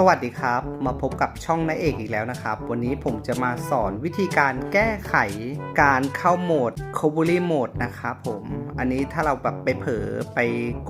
สวัสดีครับ มาพบกับช่องนายเอกอีกแล้วนะครับ วันนี้ผมจะมาสอนวิธีการแก้ไขการเข้าโหมด c o v e r y Mode นะครับผม อันนี้ถ้าเราแบบไปเผลอไป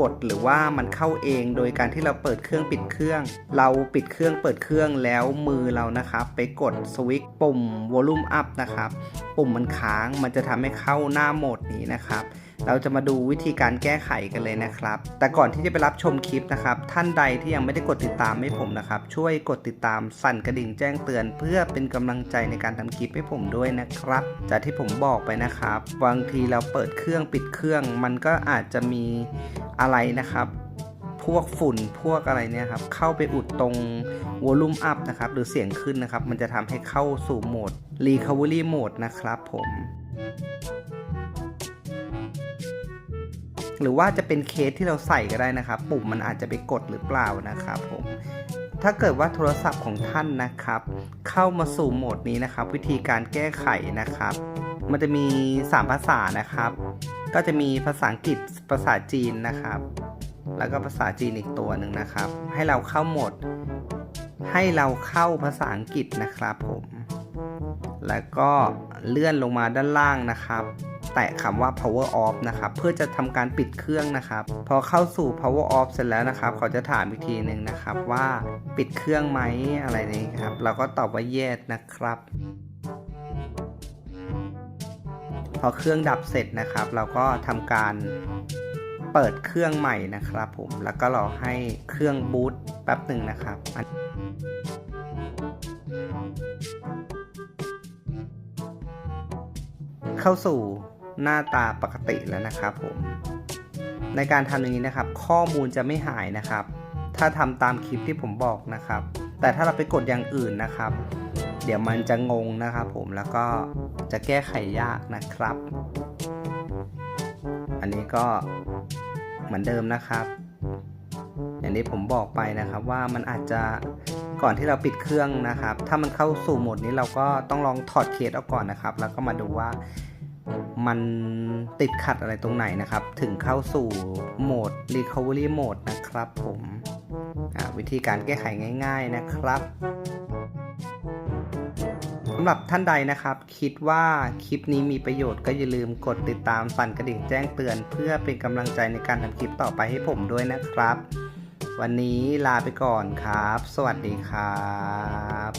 กดหรือว่ามันเข้าเองโดยการที่เราเปิดเครื่องปิดเครื่อง เราปิดเครื่องเปิดเครื่องแล้วมือเรานะครับ ไปกดสวิตช์ปุ่ม Volume Up นะครับ ปุ่มมันค้างมันจะทำให้เข้าหน้าโหมดนี้นะครับ เราจะมาดูวิธีการแก้ไขกันเลยนะครับ แต่ก่อนที่จะไปรับชมคลิปนะครับ ท่านใดที่ยังไม่ได้กดติดตามให้ผมนะครับ ช่วยกดติดตามสั่นกระดิ่งแจ้งเตือน เพื่อเป็นกำลังใจในการทำคลิปให้ผมด้วยนะครับ จากที่ผมบอกไปนะครับ บางทีเราเปิดเครื่องปิดเครื่อง มันก็อาจจะมีอะไรนะครับพวกฝุ่นพวกอะไรเนี่ยครับเข้าไปอุดตรง volume up นะครับหรือเสียงขึ้นนะครับ มันจะทำให้เข้าสู่โหมด recovery mode นะครับผม หรือว่าจะเป็นเคสที่เราใส่ก็ได้นะครับ ปุ่มมันอาจจะไปกดหรือเปล่านะครับผมถ้าเกิดว่าโทรศัพท์ของท่านนะครับ เข้ามาสู่โหมดนี้นะครับ วิธีการแก้ไขนะครับ มันจะมี 3 ภาษานะครับ ก็จะมีภาษาอังกฤษภาษาจีนนะครับ แล้วก็ภาษาจีนอีกตัวหนึ่งนะครับ ให้เราเข้าโหมด ให้เราเข้าภาษาอังกฤษนะครับผมแล้วก็เลื่อนลงมาด้านล่างนะครับ แตะคำว่า power off นะครับ เพื่อจะทำการปิดเครื่องนะครับ พอเข้าสู่ power off เสร็จแล้วนะครับ เขาจะถามอีกทีหนึ่งนะครับว่าปิดเครื่องไหมอะไรนี้ครับ เราก็ตอบว่า yes นะครับพอเครื่องดับเสร็จนะครับ เราก็ทำการเปิดเครื่องใหม่นะครับผมแล้วก็รอให้เครื่องบูตแป๊บหนึ่งนะครับเข้าสู่ หน้าตาปกติแล้วนะครับผมในการทำอย่างนี้นะครับ ข้อมูลจะไม่หายนะครับ ถ้าทำตามคลิปที่ผมบอกนะครับ แต่ถ้าเราไปกดอย่างอื่นนะครับ เดี๋ยวมันจะงงนะครับผมแล้วก็จะแก้ไขยากนะครับ อันนี้ก็เหมือนเดิมนะครับ อย่างที่ผมบอกไปนะครับว่ามันอาจจะก่อนที่เราปิดเครื่องนะครับ ถ้ามันเข้าสู่โหมดนี้เราก็ต้องลองถอดเคสออกก่อนนะครับ แล้วก็มาดูว่า มันติดขัดอะไรตรงไหนนะครับ ถึงเข้าสู่โหมด recovery mode นะครับผมวิธีการแก้ไขง่าย ๆนะครับสำหรับท่านใดนะครับ คิดว่าคลิปนี้มีประโยชน์ก็อย่าลืมกดติดตามสั่นกระดิ่งแจ้งเตือน เพื่อเป็นกำลังใจในการทำคลิปต่อไปให้ผมด้วยนะครับ วันนี้ลาไปก่อนครับ สวัสดีครับ